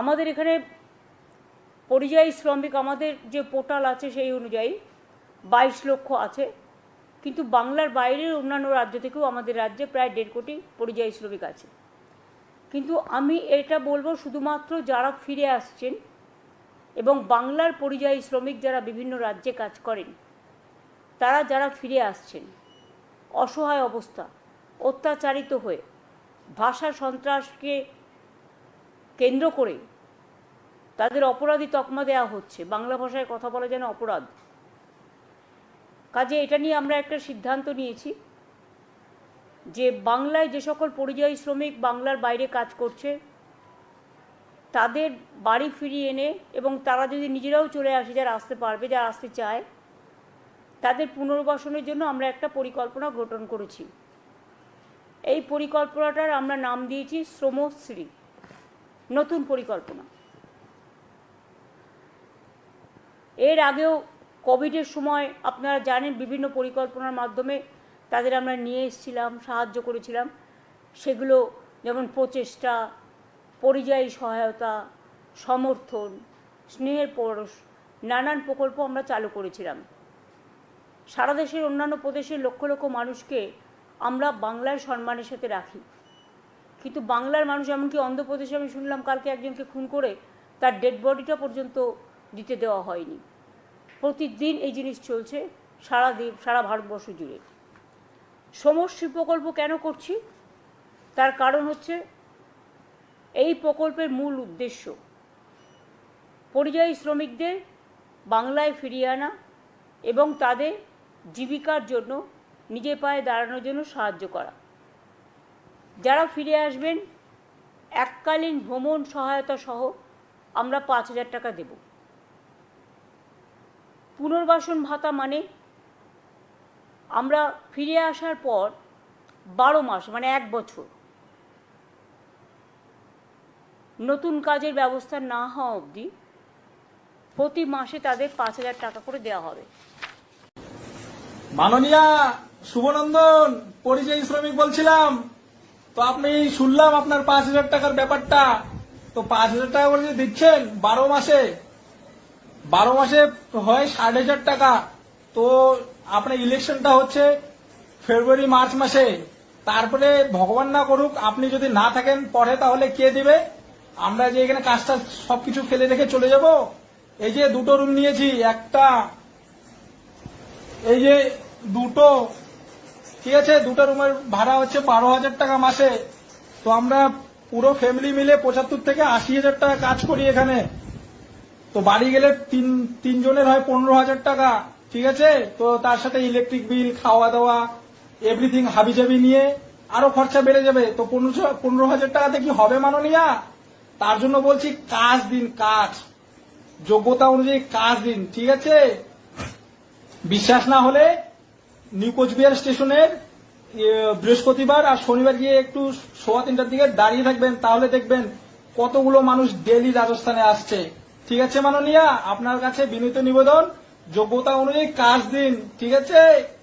আমাদের এখানে পরিযায়ী শ্রমিক আমাদের যে পোর্টাল আছে সেই অনুযায়ী বাইশ লক্ষ আছে। কিন্তু বাংলার বাইরের অন্যান্য রাজ্য থেকেও আমাদের রাজ্যে প্রায় দেড় কোটি পরিযায়ী শ্রমিক আছে। কিন্তু আমি এটা বলব শুধুমাত্র যারা ফিরে আসছেন এবং বাংলার পরিযায়ী শ্রমিক যারা বিভিন্ন রাজ্যে কাজ করেন, তারা যারা ফিরে আসছেন, অসহায় অবস্থা, অত্যাচারিত হয়ে, ভাষা সন্ত্রাসকে কেন্দ্র করে তাদের অপরাধী তকমা দেওয়া হচ্ছে। বাংলা ভাষায় কথা বলা যেন অপরাধ। কাজে এটা নিয়ে আমরা একটা সিদ্ধান্ত নিয়েছি যে বাংলায় যে সকল পরিযায়ী শ্রমিক বাংলার বাইরে কাজ করছে, তাদের বাড়ি ফিরিয়ে এনে এবং তারা যদি নিজেরাও চলে আসে, যারা আসতে পারবে, যারা আসতে চায়, তাদের পুনর্বাসনের জন্য আমরা একটা পরিকল্পনা গঠন করেছি। এই পরিকল্পনাটার আমরা নাম দিয়েছি শ্রমশ্রী। নতুন পরিকল্পনা। এর আগেও কোভিডের সময় আপনারা জানেন বিভিন্ন পরিকল্পনার মাধ্যমে তাদের আমরা নিয়ে এসেছিলাম, সাহায্য করেছিলাম। সেগুলো যেমন প্রচেষ্টা, পরিযায়ী সহায়তা, সমর্থন, স্নেহের পরশ, নানান প্রকল্প আমরা চালু করেছিলাম। সারা দেশের অন্যান্য প্রদেশের লক্ষ লক্ষ মানুষকে আমরা বাংলার সম্মানের সাথে রাখি। কিন্তু বাংলার মানুষ এমনকি অন্ধ্রপ্রদেশে আমি শুনলাম কালকে একজনকে খুন করে তার ডেড বডিটা পর্যন্ত দিতে দেওয়া হয়নি। প্রতিদিন এই জিনিস চলছে সারা দেব সারা ভারতবর্ষ জুড়ে। সমষ্টি প্রকল্প কেন করছি? তার কারণ হচ্ছে এই প্রকল্পের মূল উদ্দেশ্য পরিযায়ী শ্রমিকদের বাংলায় ফিরিয়ে আনা এবং তাদের জীবিকার জন্য নিজের পায়ে দাঁড়ানোর জন্য সাহায্য করা। যারা ফিরে আসবেন, এককালীন ভ্রমণ সহায়তা সহ আমরা পাঁচ হাজার টাকা দেব। পুনর্বাসন ভাতা মানে আমরা ফিরে আসার পর বারো মাস মানে এক বছর, নতুন কাজের ব্যবস্থা না হওয়া অবধি প্রতি মাসে তাদের পাঁচ হাজার টাকা করে দেওয়া হবে। মাননীয়া শুভনন্দন, পরিযায়ী শ্রমিক বলছিলাম, তো আপনি শুনলাম আপনার পাঁচ হাজার টাকার ব্যাপারটা, তো পাঁচ হাজার টাকা করে দিচ্ছেন বারো মাসে বারো মাসে হয় ষাট হাজার টাকা। তো আপনার ইলেকশনটা হচ্ছে ফেব্রুয়ারি মার্চ মাসে। তারপরে ভগবান না করুক, আপনি যদি না থাকেন, পরে তাহলে কে দিবে? আমরা যে এখানে কাজটা সবকিছু ফেলে রেখে চলে যাব। এই যে দুটো রুম নিয়েছি, একটা, এই যে দুটো ঠিক আছে? দুটো রুমের ভাড়া হচ্ছে বারো হাজার টাকা মাসে। তো আমরা পুরো ফ্যামিলি মিলে পঁচাত্তর থেকে আশি হাজার টাকা কাজ করি এখানে। তো বাড়ি গেলে তিন, তিনজনের হয় পনেরো হাজার টাকা, ঠিক আছে? তো তার সাথে ইলেকট্রিক বিল খাওয়া দাওয়া এভরিথিং হাবিজাবি নিয়ে আরও খরচা বেড়ে যাবে। তো পনেরো হাজার টাকাতে কি হবে মাননীয়া? তার জন্য বলছি কাজ দিন, কাজ। যোগ্যতা অনুযায়ী কাজ দিন, ঠিক আছে? বিশ্বাস না হলে নিউ কোচবিহার স্টেশনের বৃহস্পতিবার আর শনিবার গিয়ে একটু সোয়া তিনটার দিকে দাঁড়িয়ে থাকবেন, তাহলে দেখবেন কতগুলো মানুষ ডেলি রাজস্থানে আসছে। ঠিক আছে মাননীয়া? আপনার কাছে বিনীত নিবেদন যোগ্যতা অনুযায়ী কাজ দিন ঠিক আছে?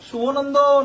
শুভনন্দন।